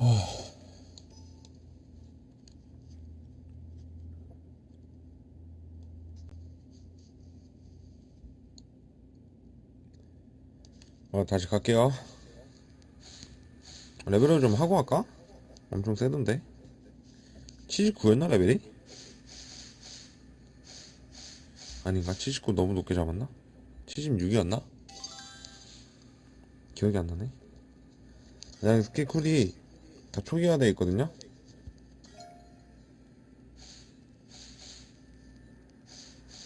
어, 다시 갈게요. 레벨을 좀 하고 할까? 엄청 세던데. 79였나, 레벨이? 아닌가? 79 너무 높게 잡았나? 76이었나? 기억이 안 나네. 그냥 스킬 쿨이 다 초기화되어 있거든요?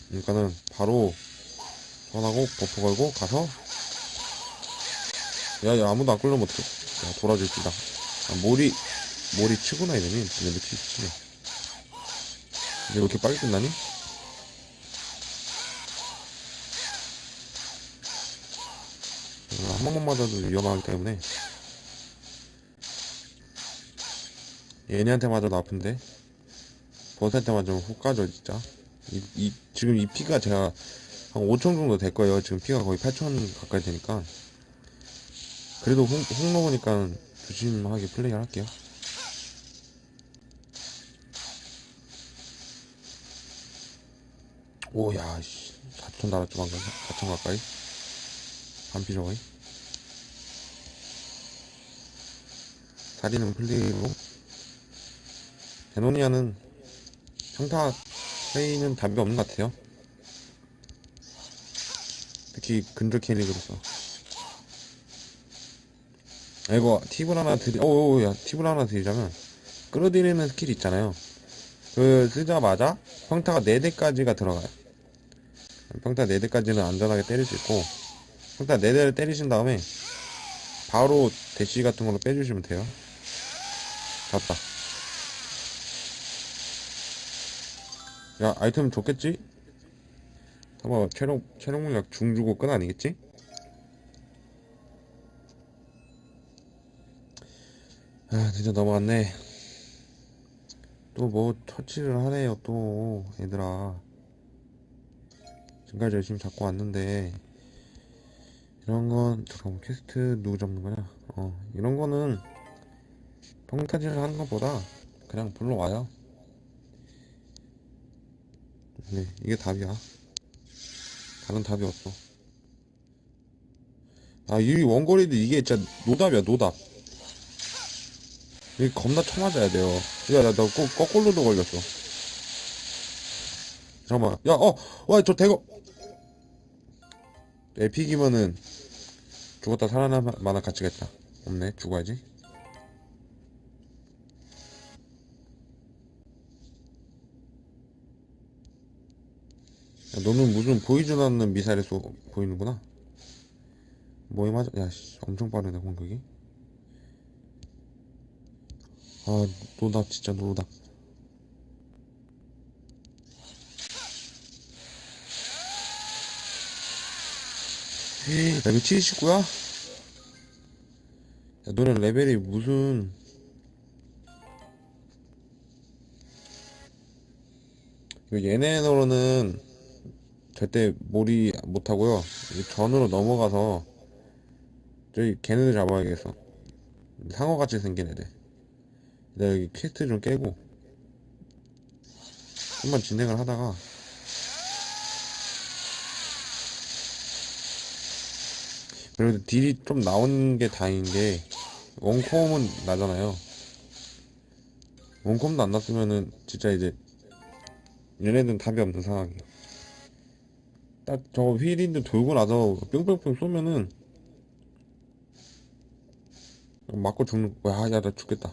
그러니까는 바로 전하고 버프 걸고 가서 야, 야 아무도 안 끌려 못해. 야, 돌아줄지다. 아, 몰이, 몰이 치구나, 이러니. 근데 왜 치, 치네. 근데 왜 이렇게 빨리 끝나니? 어, 한 번만 맞아도 위험하기 때문에. 얘네한테 맞아도 아픈데. 버스한테 맞으면 훅 가죠, 진짜. 이, 이, 지금 이 피가 제가 한 5천 정도 될 거예요. 지금 피가 거의 8천 가까이 되니까. 그래도 홍, 홍로 보니까 조심하게 플레이를 할게요. 오야 씨 4천 달았죠 방금 4천 가까이 반피 저거이 다리는 플레이로 데노니아는 평타 플레이는 답이 없는 것 같아요 특히 근절 캐릭으로서 아, 이거 팁을 하나 드리, 오우, 야, 팁을 하나 드리자면, 끌어들이는 스킬 있잖아요. 그, 쓰자마자, 평타가 4대까지가 들어가요. 평타 4대까지는 안전하게 때릴 수 있고, 평타 4대를 때리신 다음에, 바로 대시 같은 걸로 빼주시면 돼요. 잡다. 야, 아이템 좋겠지? 잠깐만, 체력, 체력 물약 중 주고 끈 아니겠지? 아 진짜 넘어갔네 또 뭐 터치를 하네요 또 얘들아 지금까지 열심히 잡고 왔는데 이런 건 잠깐만 퀘스트 누구 잡는 거냐 어 이런 거는 평타질을 하는 것보다 그냥 불러와요 네 이게 답이야 다른 답이 없어 아 이 원거리도 이게 진짜 노답이야 노답 이게 겁나 쳐맞아야 돼요. 야, 나, 나, 거, 거꾸로도 걸렸어. 잠깐만. 야, 어! 와, 저 대거! 에픽이면은, 죽었다 살아남아 가치가 있다. 없네, 죽어야지. 야, 너는 무슨 보이지도 않는 미사일에 쏘, 보이는구나. 뭐에 맞아? 야, 씨, 엄청 빠르네, 공격이. 아, 노답, 진짜 노답. 레벨 79야? 야, 너는 레벨이 무슨. 얘네로는 절대 몰이 못하고요. 이 전으로 넘어가서 저기 걔네들 잡아야겠어. 상어같이 생긴 애들. 내가 여기 퀘스트 좀 깨고 좀만 진행을 하다가 그래도 딜이 좀 나온 게 다행인 게 원콤은 나잖아요 원콤도 안 났으면은 진짜 이제 얘네들은 답이 없는 상황이에요 딱 저거 휠인데 돌고 나서 뿅뿅뿅 쏘면은 맞고 죽는 거야 야나 죽겠다.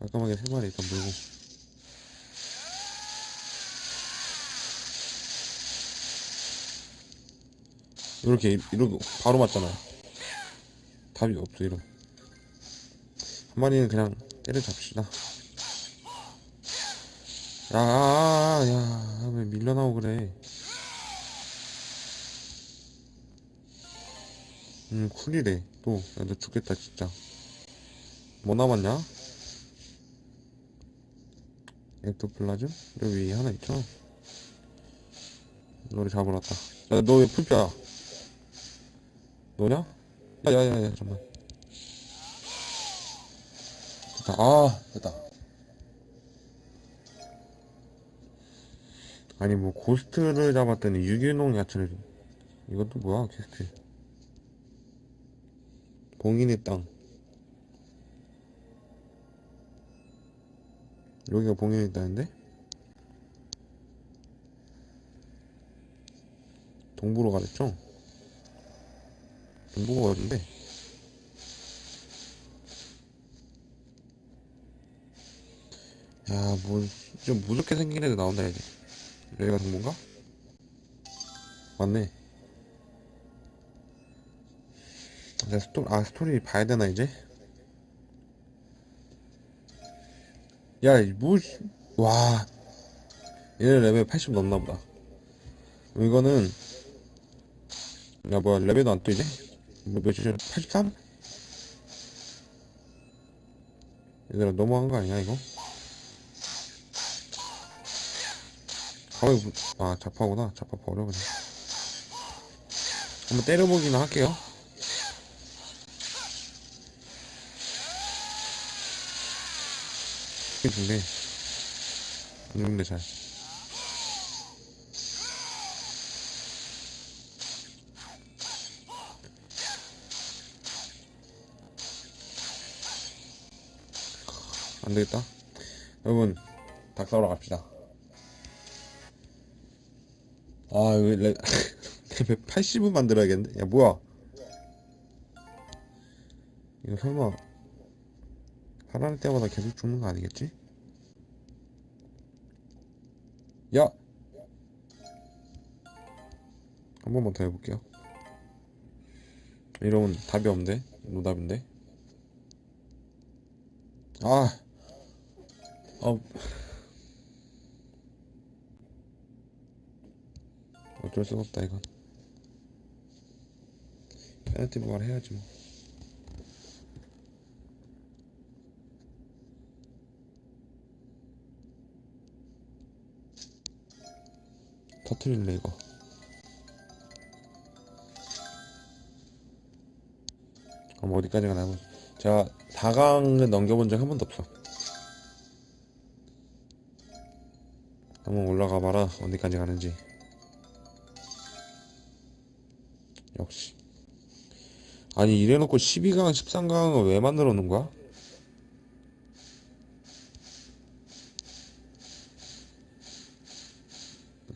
깔끔하게 세 마리 일단 물고. 이렇게 이렇게 바로 맞잖아요. 답이 없어 이런. 한 마리는 그냥 때려 잡시다 야 야 왜 밀려나오고 그래 음 쿨이래 또 야 너 죽겠다 진짜 뭐 남았냐 엑토플라즘? 여기 하나 있죠? 너를 잡으러 왔다. 야, 너 왜 풀피야? 너냐? 야 야 야 야 잠만 됐다 아 됐다 아니 뭐 고스트를 잡았더니 유기농 야채를 줘. 이것도 뭐야 퀘스트 봉인의 땅 여기가 봉인의 땅인데? 동부로 가랬죠? 동부가 어딘데? 야, 뭐, 좀 무섭게 생긴 애들 나온다, 이제. 여기가 동부인가? 맞네. 내 스토, 아, 스토리 봐야 되나, 이제? 야, 이 뭐, 씨. 와. 얘네 레벨 80 넘나 보다. 이거는, 야, 뭐야, 레벨도 안 뜨이지? 뭐, 몇이죠? 83? 얘들아, 너무한 거 아니야, 이거? 가만히, 보- 아, 자파구나. 자파 버려, 그냥. 한번 때려보기는 할게요. 좋네. 안 죽는데 잘. 안 되겠다. 여러분, 닭 사러 갑시다. 아, 여기 레, 레벨 80은 만들어야겠는데? 야, 뭐야? 이거 설마, 살아날 때마다 계속 죽는 거 아니겠지? 야! 한 번만 더 해볼게요. 이러면 답이 없는데? 노답인데? 아! 아, 어쩔 수가 없다, 이건. 페널티 부활 해야지, 뭐. 터트릴래, 이거. 그럼 어디까지 가나 보 제가 4강을 넘겨본 적 한 번도 없어. 한번 올라가 봐라, 어디까지 가는지. 역시. 아니, 이래놓고 12강, 13강을 왜 만들어 놓은 거야?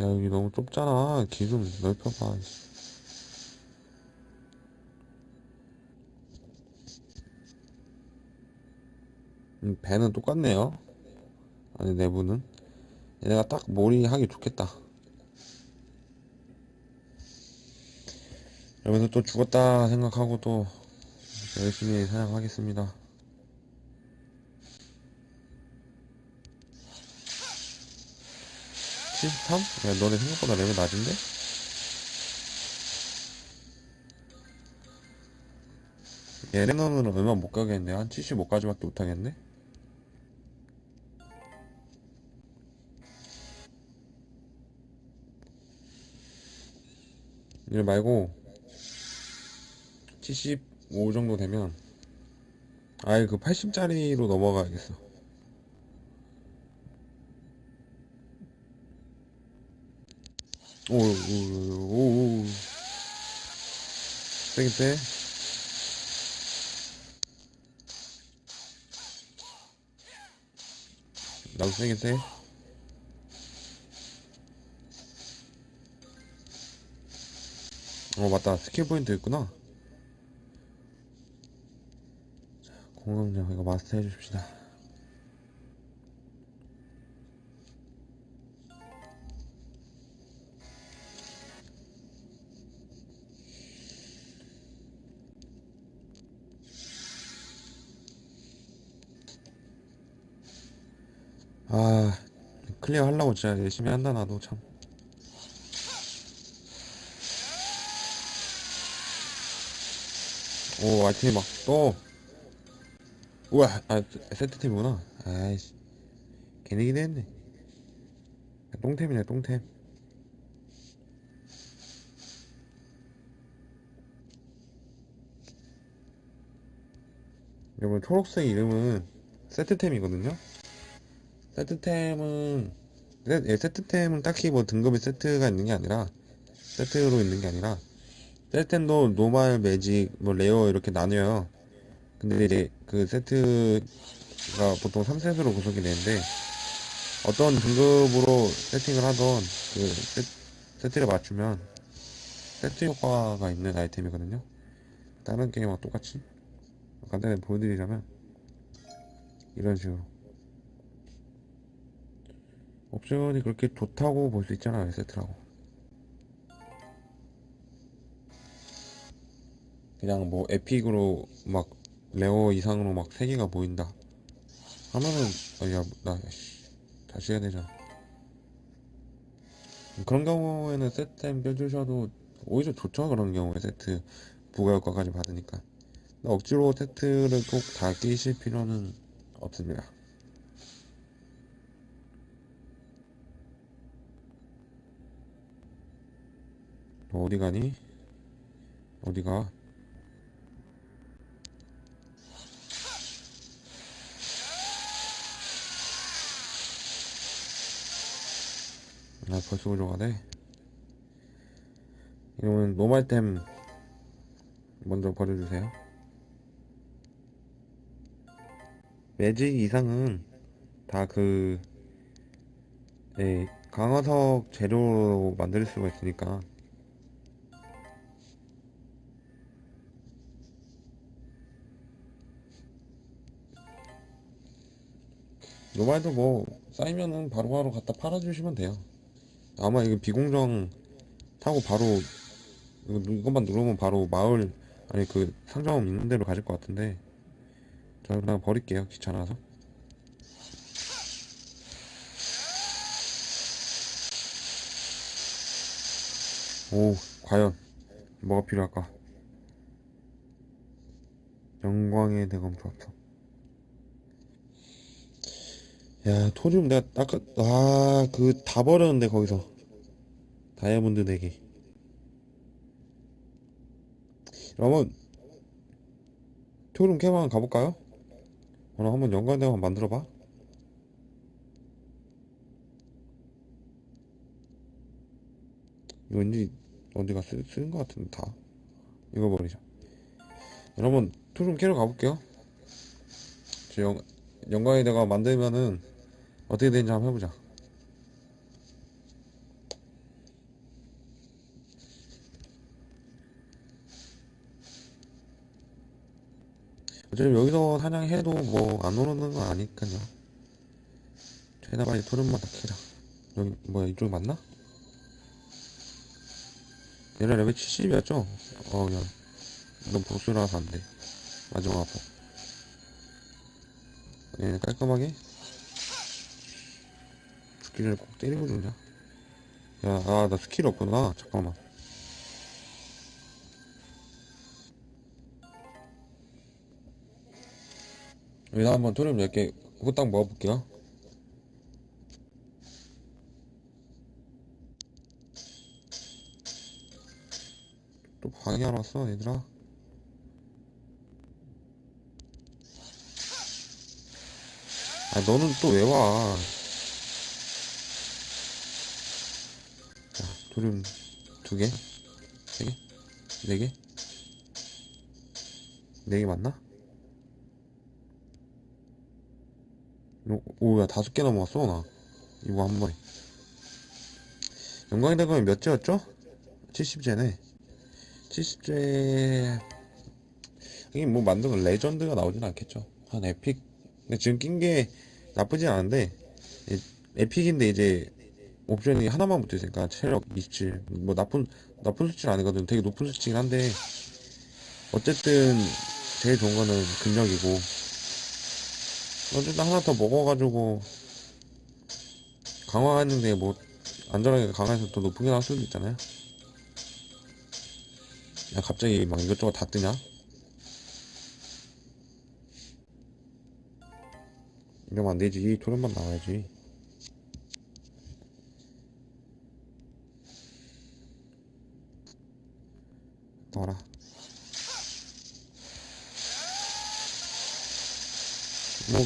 야, 여기 너무 좁잖아. 길 좀 넓혀봐. 씨. 음, 배는 똑같네요. 아니, 내부는. 얘네가 딱 몰이 하기 좋겠다. 여기서 또 죽었다 생각하고 또 열심히 사냥하겠습니다. 칠십삼? 야, 너네 생각보다 레벨 낮은데? 얘네는 얼마 못 가겠네. 한 75까지밖에 못 하겠네? 일 말고 75 정도 되면 아예 그 80짜리로 넘어가야겠어. 오, 오, 오, 오. 세게 빼. 나도 세게 빼. 어, 맞다. 스킬 포인트 있구나. 자, 공격력 이거 마스터 해주십시다. 아, 클리어 하려고 진짜 열심히 한다, 나도 참. 오, 아이템이 막, 또. 뭐야 아 세트템이구나. 아이씨. 괜히긴 했네. 똥템이네 똥템. 여러분 초록색 이름은 세트템이거든요? 세트템은 예, 세트템은 딱히 뭐 등급이 세트가 있는 게 아니라 세트로 있는 게 아니라 세트템도 노말 매직 뭐 레어 이렇게 나뉘어요. 근데 이제 그 세트가 보통 3세트로 구성이 되는데 어떤 등급으로 세팅을 하던 그 세, 세트를 맞추면 세트 효과가 있는 아이템이거든요. 다른 게임과 똑같이 간단히 보여드리자면 이런 식으로 옵션이 그렇게 좋다고 볼 수 있잖아요 세트라고 그냥 뭐 에픽으로 막 레어 이상으로 막 3개가 보인다 하면은 야나 다시 해야 되잖아 그런 경우에는 세트템 껴주셔도 오히려 좋죠 그런 경우에 세트 부가 효과까지 받으니까 억지로 세트를 꼭 다 끼실 필요는 없습니다. 너 어디 가니? 어디가? 아 벌써 올라가네. 이러면 노말템 먼저 버려주세요. 매직 이상은 다 그, 예, 강화석 재료로 만들 수가 있으니까. 노말도 뭐, 쌓이면은 바로바로 갖다 팔아주시면 돼요. 아마 이거 비공정 타고 바로, 이것만 누르면 바로 마을, 아니 그 상점 있는 데로 가실 것 같은데. 저 그냥 버릴게요. 귀찮아서. 오, 과연 뭐가 필요할까? 영광의 대검 조합서. 야, 토리움 내가 아까 아, 그 다 버렸는데 거기서 다이아몬드 4개. 여러분, 토리움 캐만 가볼까요? 오늘 한번 연관대만 만들어봐. 이거 왠지 어디가 쓰, 쓰는 것 같은데 다 이거 버리자. 여러분 투룸 캐러 가볼게요. 저 영, 연관에다가 만들면은 어떻게 되는지 한번 해보자. 어차피 여기서 사냥해도 뭐 안 오르는 건 아니니까요. 최대한 빨리 토름마다 캐라. 여기 뭐야 이쪽 맞나? 얘네 레벨 70이었죠? 어, 야. 넌 보스라서 안 돼. 마지막 아파. 얘네 깔끔하게. 스킬을 꼭 때리고 주냐? 야, 아, 나 스킬 없구나. 잠깐만. 여기다 한번 토름 10개 후딱 먹어볼게요. 또 방해하러 왔어, 얘들아. 아, 너는 또 왜 와? 자, 도름 두 개? 세 개? 네 개? 네 개 맞나? 오, 오, 야, 다섯 개 넘어갔어, 나. 이거 한 번에. 영광의 대검이 몇 제였죠? 70제네. 70제 이게 뭐 만드는 레전드가 나오진 않겠죠 한 에픽 근데 지금 낀 게 나쁘진 않은데 이- 에픽인데 이제 옵션이 하나만 붙어 있으니까 체력 27 뭐 나쁜 나쁜 수치는 아니거든 되게 높은 수치긴 한데 어쨌든 제일 좋은 거는 근력이고 어쨌든 하나 더 먹어가지고 강화했는데 뭐 안전하게 강화해서 더 높은 게 나올 수도 있잖아요 야, 갑자기 막 이것저것 다 뜨냐? 이러면 안 되지. 토론만 나와야지. 나와라. 뭐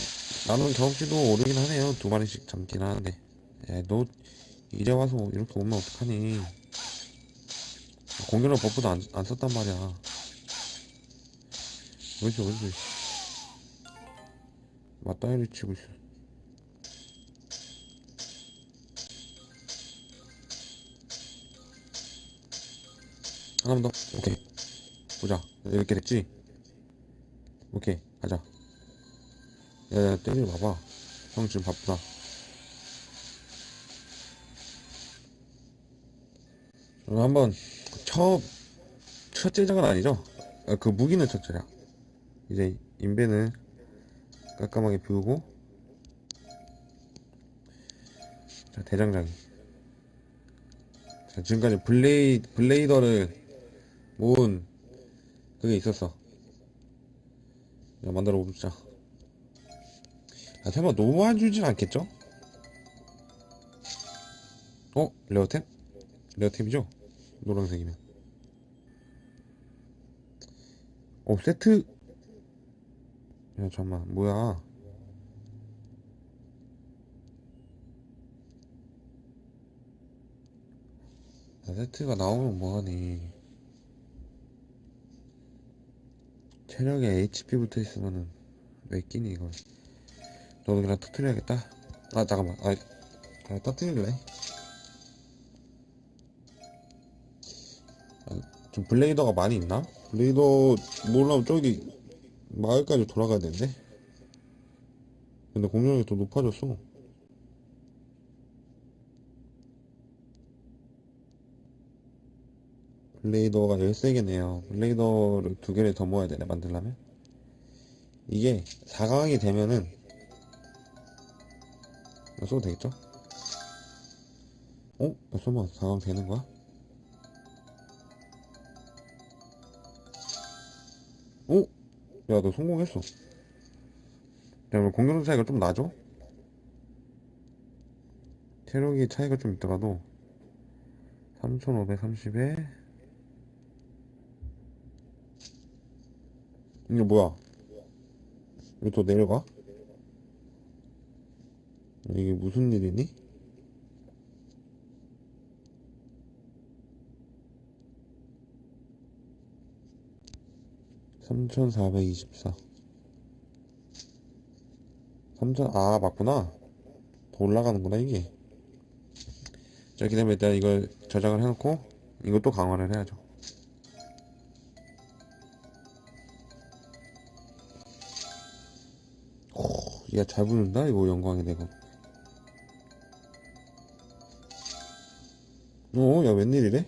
나는 경험치도 오르긴 하네요. 두 마리씩 잡긴 하는데. 야, 너 이제 와서 이렇게 오면 어떡하니? 공격력 버프도 안, 안 썼단 말이야. 왜지 왜지? 맞다이를 치고 있어. 하나만 더. 오케이. 보자. 이렇게 됐지? 오케이. 가자. 야, 야, 때리지 마봐. 형 지금 바쁘다. 그럼 한번, 첫, 첫 제작은 아니죠? 아, 그 무기는 첫 제작. 이제, 인베는 깜깜하게 비우고, 자, 대장장이. 자, 지금까지 블레이, 블레이더를 모은 그게 있었어. 야, 만들어 봅시다. 아, 설마 안 주진 않겠죠? 어? 레어템? 레어템이죠? 노란색이면. 어, 세트. 야, 잠깐만, 뭐야. 야, 세트가 나오면 뭐하니. 체력에 HP 붙어 있으면은 왜 끼니, 이걸. 너도 그냥 터트려야겠다. 아, 잠깐만. 아, 그냥 터트릴래? 아, 좀 블레이더가 많이 있나? 블레이더 몰라면 저기 마을까지 돌아가야 되는데? 근데 공격력이 더 높아졌어. 블레이더가 13개네요. 블레이더를 두 개를 더 모아야 되네, 만들려면. 이게 4강이 되면은 이거 써도 되겠죠? 어? 야, 설마 4강 되는 거야? 어? 야, 너 성공했어. 야, 뭐 공격력 차이가 좀 나죠? 체력이 차이가 좀 있더라도 3530에 이게 뭐야? 이거 또 내려가? 이게 무슨 일이니? 삼천사백이십사 삼천 아 맞구나 더 올라가는구나 이게 자 되면 일단 이걸 저장을 해놓고 이것도 강화를 해야죠 야잘 부른다 이거 영광이 내가 어? 야 웬일이래?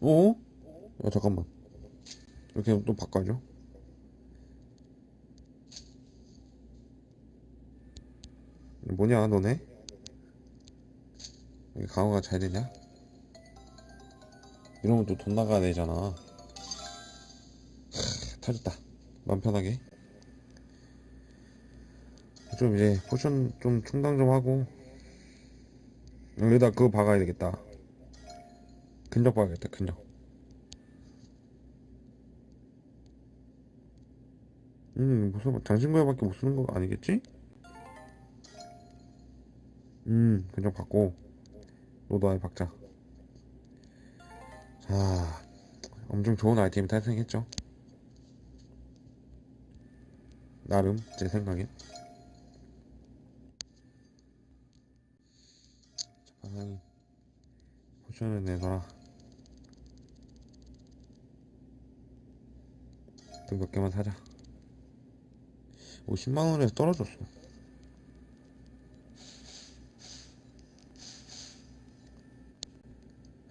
어? 야 잠깐만 이렇게 또 바꿔줘 뭐냐 너네? 강화가 잘 되냐? 이러면 또 돈 나가야 되잖아 하, 터졌다 맘 편하게. 좀 이제 포션 좀 충당 좀 하고 여기다 그거 박아야 되겠다. 근적 박아야겠다 근적 음 무슨 장신구야밖에 못 쓰는 거 아니겠지? 음 받고 너도 아예 박자. 자 엄청 좋은 아이템이 탄생했죠 나름 제 생각엔. 방향이 포션을 내놔라. 또 몇 개만 사자. 50만원에서 떨어졌어.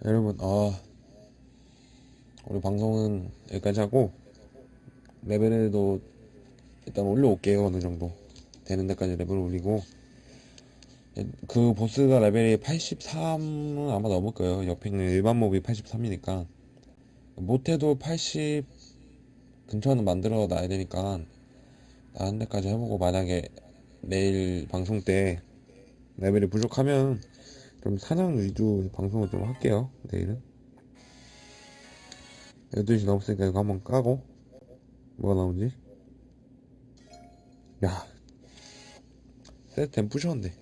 여러분 아. 우리 방송은 여기까지 하고 레벨도 일단 올려올게요 어느 정도 되는 데까지 레벨 올리고 그 보스가 레벨이 83은 아마 넘을 거예요. 옆에 있는 일반 몹이 83이니까. 못해도 80 근처는 만들어 놔야 되니까 다른 데까지 해보고 만약에 내일 방송 때 레벨이 부족하면 좀 사냥 위주 방송을 좀 할게요. 내일은. 12시 넘었으니까 이거 한번 까고 뭐가 나오지? 야. 세트템 부셨는데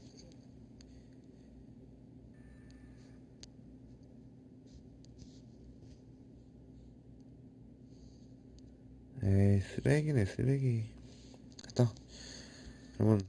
에이 쓰레기네 쓰레기. 됐다. 그러면